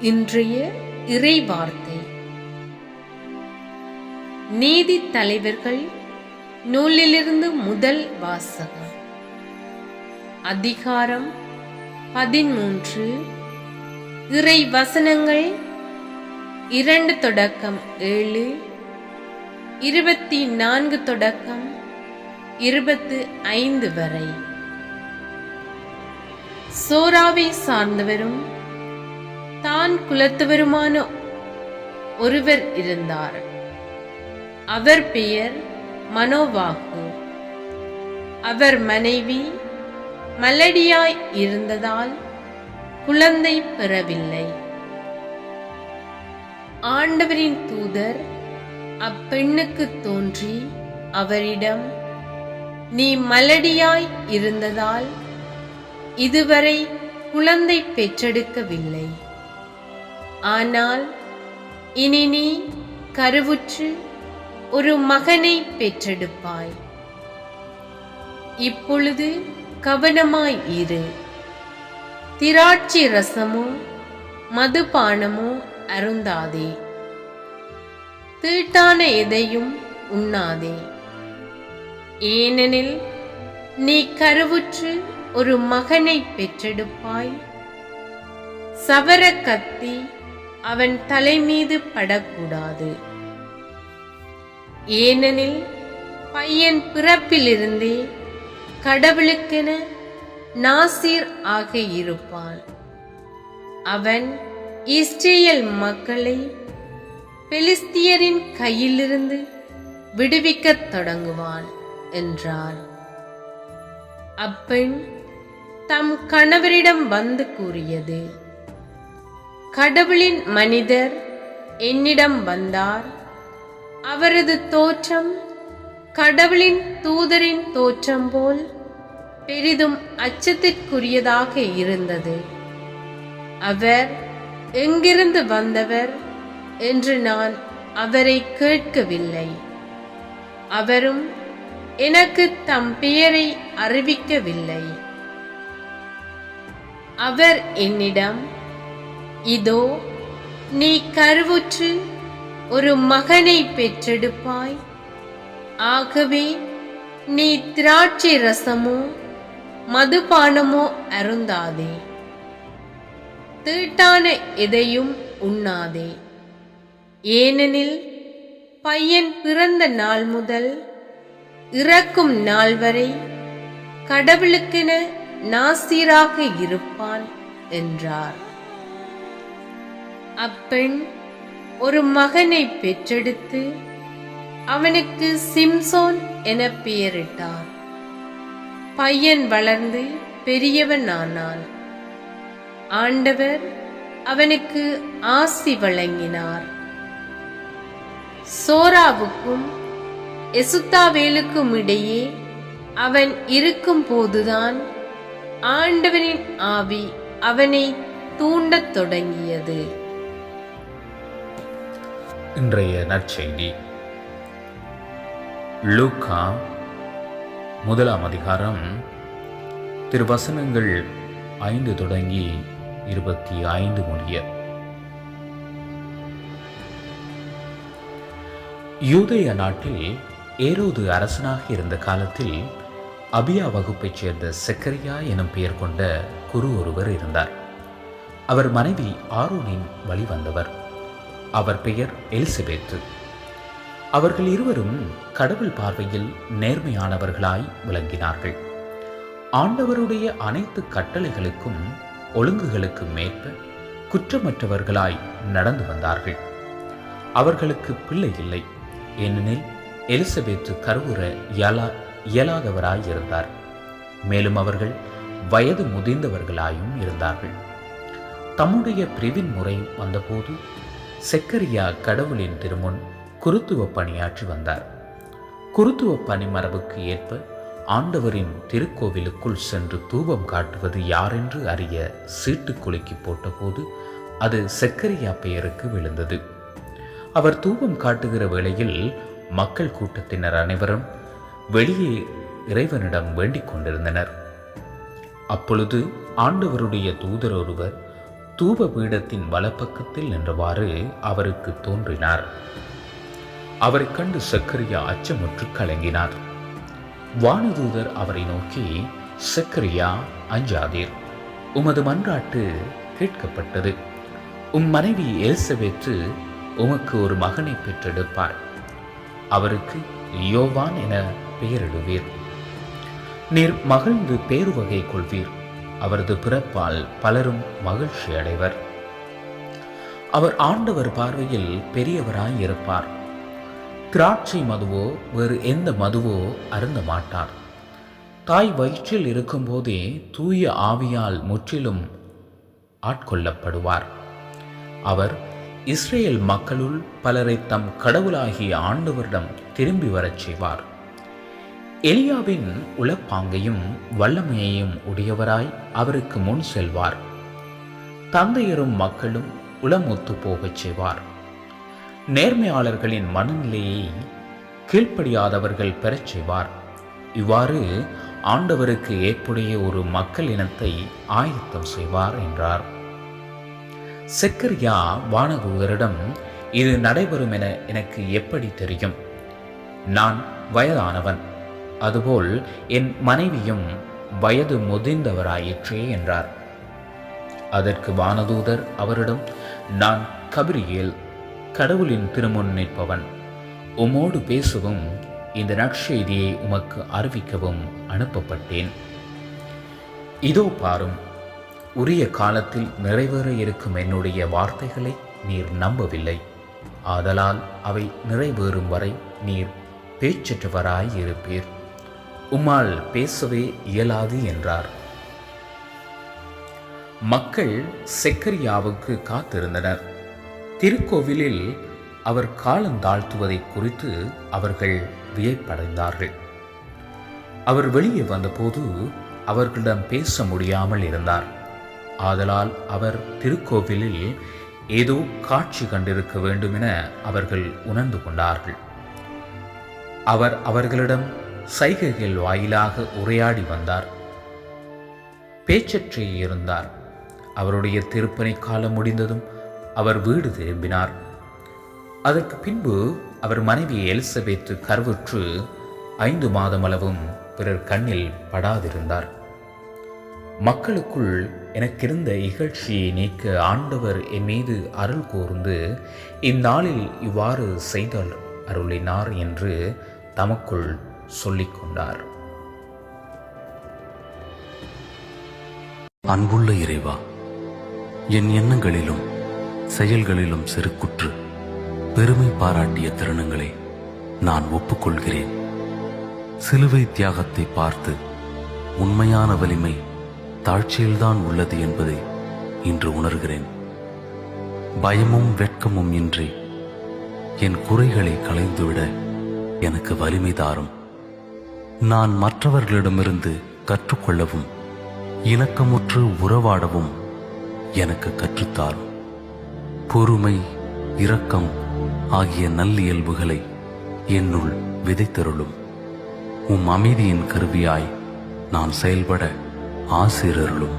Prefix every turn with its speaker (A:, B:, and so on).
A: இன்றைய இறை வார்த்தை நீதி தலைவர்கள் நூலிலிருந்து முதல் வாசகம். அதிகாரம் பதிமூன்று. இறை வசனங்கள் இரண்டு தொடக்கம் ஏழு. இருபத்தி நான்கு தொடக்கம் இருபத்து ஐந்து வரை. சோராவை சார்ந்தவரும் தான் குலத்தவருமான ஒருவர் இருந்தார். அவர் பெயர் மனோவாகு. அவர் மனைவி மலடியாய் இருந்ததால் குழந்தை பெறவில்லை. ஆண்டவரின் தூதர் அப்பெண்ணுக்கு தோன்றி அவரிடம் நீ மலடியாய் இருந்ததால் இதுவரை குழந்தை பெற்றெடுக்கவில்லை. ஆனால் இனி நீ கருவுற்று ஒரு மகனை பெற்றெடுப்பாய். இப்பொழுது கவனமாய் இரு. திராட்சை ரசமோ மதுபானமோ அருந்தாதே. தீட்டான எதையும் உண்ணாதே. ஏனெனில் நீ கருவுற்று ஒரு மகனை பெற்றெடுப்பாய். சவர கத்தி அவன் தலைமீது படக்கூடாது. ஏனெனில் பையன் பிறப்பிலிருந்தே கடவுளுக்கென நாசீர் ஆக இருப்பான். அவன் இஸ்ரேல் மக்களை பெலிஸ்தியரின் கையிலிருந்து விடுவிக்கத் தொடங்குவான் என்றார். அப்பெண் தம் கணவரிடம் வந்து கூறியது கடவுளின் மனிதர் என்னிடம் வந்தார். அவரது தோற்றம் கடவுளின் தூதரின் தோற்றம் போல் பெரிதும் அச்சத்திற்குரியதாக இருந்தது. அவர் எங்கிருந்து வந்தவர்? என்று நான் அவரை கேட்கவில்லை. அவரும் எனக்கு தம் பெயரை அறிவிக்கவில்லை. அவர் என்னிடம் இதோ நீ கருவுற்று ஒரு மகனை பெற்றெடுப்பாய். ஆகவே நீ திராட்சை ரசமோ மதுபானமோ அருந்தாதே. தீட்டான எதையும் உண்ணாதே. ஏனெனில் பையன் பிறந்த நாள் முதல் இறக்கும் நாள் வரை கடவுளுக்கென நாசீராக இருப்பான் என்றார். அப்பெண் ஒரு மகனை பெற்றெடுத்து அவனுக்கு சிம்சோன் என பெயரிட்டார். பையன் வளர்ந்து பெரியவன் ஆனான் ஆண்டவர் அவனுக்கு ஆசி வழங்கினார். சோராவுக்கும் எசுத்தாவேலுக்கும் இடையே அவன் இருக்கும் போதுதான் ஆண்டவனின் ஆவி அவனை தூண்டத் தொடங்கியது.
B: இன்றைய நற்செய்தி. லூக்கா முதலாம் அதிகாரம் திருவசனங்கள் ஐந்து தொடங்கி இருபத்தி ஐந்து முடிய. யூதேய நாட்டில் ஏரோது அரசனாக இருந்த காலத்தில் அபியா வகுப்பைச் சேர்ந்த செக்கரியா எனும் பெயர் கொண்ட குரு ஒருவர் இருந்தார். அவர் மனைவி ஆரோனின் வழி வந்தவர் அவர் பெயர் எலிசபெத் அவர்கள் இருவரும் கடவுள் பார்வையில் நேர்மையானவர்களாய் விளங்கினார்கள். ஆண்டவருடைய அனைத்து கட்டளைகளுக்கும் ஒழுங்குகளுக்கும் மேற்ப குற்றமற்றவர்களாய் நடந்து வந்தார்கள். அவர்களுக்கு பிள்ளை இல்லை. ஏனெனில் எலிசபெத் கருவுற இயலா இயலாதவராய் இருந்தார். மேலும் அவர்கள் வயது முதிர்ந்தவர்களாயும் இருந்தார்கள். தம்முடைய பிரிவின் முறை வந்தபோது செக்கரியா கடவுளின் திருமுன் குருத்துவ பணியாற்றி வந்தார். குருத்துவ பணி மரபுக்கு ஏற்ப ஆண்டவரின் திருக்கோவிலுக்குள் சென்று தூபம் காட்டுவது யாரென்று அறிய சீட்டு குலுக்கி போட்டபோது அது செக்கரியா பெயருக்கு விழுந்தது. அவர் தூபம் காட்டுகிற வேளையில் மக்கள் கூட்டத்தினர் அனைவரும் வெளியே இறைவனிடம் வேண்டிக் கொண்டிருந்தனர். அப்பொழுது ஆண்டவருடைய தூதர் ஒருவர் தூப பீடத்தின் வலப்பக்கத்தில் நின்றவாறு அவருக்கு தோன்றினார். அவரைக் கண்டு சக்கரியா அச்சமுற்று கலங்கினார். வானதூதர் அவரை நோக்கி சக்கரியா அஞ்சாதீர். உமது மன்றாட்டு கேட்கப்பட்டது. உம் மனைவி எலிசபெத்து உமக்கு ஒரு மகனை பெற்றெடுப்பார் அவருக்கு யோவான் என பெயரிடுவீர். நீர் மகிழ்ந்து பேருவகை கொள்வீர். அவரது பிறப்பால் பலரும் மகிழ்ச்சி அடைவர். அவர் ஆண்டவர் பார்வையில் பெரியவராய் இருப்பார். திராட்சை மதுவோ வேறு எந்த மதுவோ அருந்த மாட்டார். தாய் வயிற்றில் இருக்கும்போதே தூய ஆவியால் முற்றிலும் ஆட்கொள்ளப்படுவார். அவர் இஸ்ரேல் மக்களுள் பலரை தம் கடவுளாகிய ஆண்டவரிடம் திரும்பி வரச் செய்வார். எலியாவின் உளப்பாங்கையும் வல்லமையையும் உடையவராய் அவருக்கு முன் செல்வார். தந்தையரும் மக்களும் உளமொத்து போகச் செய்வார். நேர்மையாளர்களின் மனநிலையை கீழ்ப்படியாதவர்கள் பெறச் செய்வார். இவ்வாறு ஆண்டவருக்கு ஏற்புடைய ஒரு மக்கள் இனத்தை ஆயத்தம் செய்வார் என்றார். செக்கரியா வானதூதரிடம் இது நடைபெறும் என எனக்கு எப்படி தெரியும்? நான் வயதானவன். அதுபோல் என் மனைவியும் வயது முதிர்ந்தவராயிற்றே என்றார். அதற்கு வானதூதர் அவரிடம் நான் கபிரியேல் கடவுளின் திருமுன் நிற்பவன். உமோடு பேசவும் இந்த நற்செய்தியை உமக்கு அறிவிக்கவும் அனுப்பப்பட்டேன். இதோ பாரும் உரிய காலத்தில் நிறைவேற இருக்கும் என்னுடைய வார்த்தைகளை நீர் நம்பவில்லை. ஆதலால் அவை நிறைவேறும் வரை நீர் பேச்சற்றவராய் இருப்பீர் உம்மால் பேசவே இயலாது என்றார். மக்கள் செக்கரியாவுக்கு காத்திருந்தனர். திருக்கோவிலில் அவர் காலந்தாழ்த்துவதை குறித்து அவர்கள் வியப்படைந்தார்கள். அவர் வெளியே வந்தபோது அவர்களிடம் பேச முடியாமல் இருந்தார். ஆதலால் அவர் திருக்கோவிலில் ஏதோ காட்சி கண்டிருக்க வேண்டும் என அவர்கள் உணர்ந்து கொண்டார்கள். அவர் அவர்களிடம் சைகைகள் வாயிலாக உரையாடி வந்தார். பேச்சற்றே இருந்தார். அவருடைய திருப்பணி காலம் முடிந்ததும் அவர் வீடு திரும்பினார். அதற்கு பின்பு அவர் மனைவி எலிசபெத்து கருவுற்று ஐந்து மாதமளவும் பிறர் கண்ணில் படாதிருந்தார். மக்களுக்குள் எனக்கிருந்த இகழ்ச்சியை நீக்க ஆண்டவர் என் மீது அருள் கூர்ந்து இந்நாளில் இவ்வாறு செய்தல் அருளினார் என்று தமக்குள் சொல்லிக் கொண்டார்
C: அன்புள்ள இறைவா என் எண்ணங்களிலும் செயல்களிலும் செருக்குற்று பெருமை பாராட்டிய தருணங்களை நான் ஒப்புக்கொள்கிறேன். சிலுவை தியாகத்தை பார்த்து உண்மையான வலிமை தாழ்ச்சியில்தான் உள்ளது என்பதை இன்று உணர்கிறேன். பயமும் வெட்கமும் இன்றி என் குறைகளை களைந்துவிட எனக்கு வலிமை தாரும். நான் மற்றவர்களிடமிருந்து கற்றுக்கொள்ளவும் இணக்கமுற்று உறவாடவும் எனக்கு கற்றுத்தாரும். பொறுமை இரக்கம் ஆகிய நல்லியல்புகளை என்னுள் விதைத்தருளும். உம் அமைதியின் கருவியாய் நான் செயல்பட ஆசிரருளும்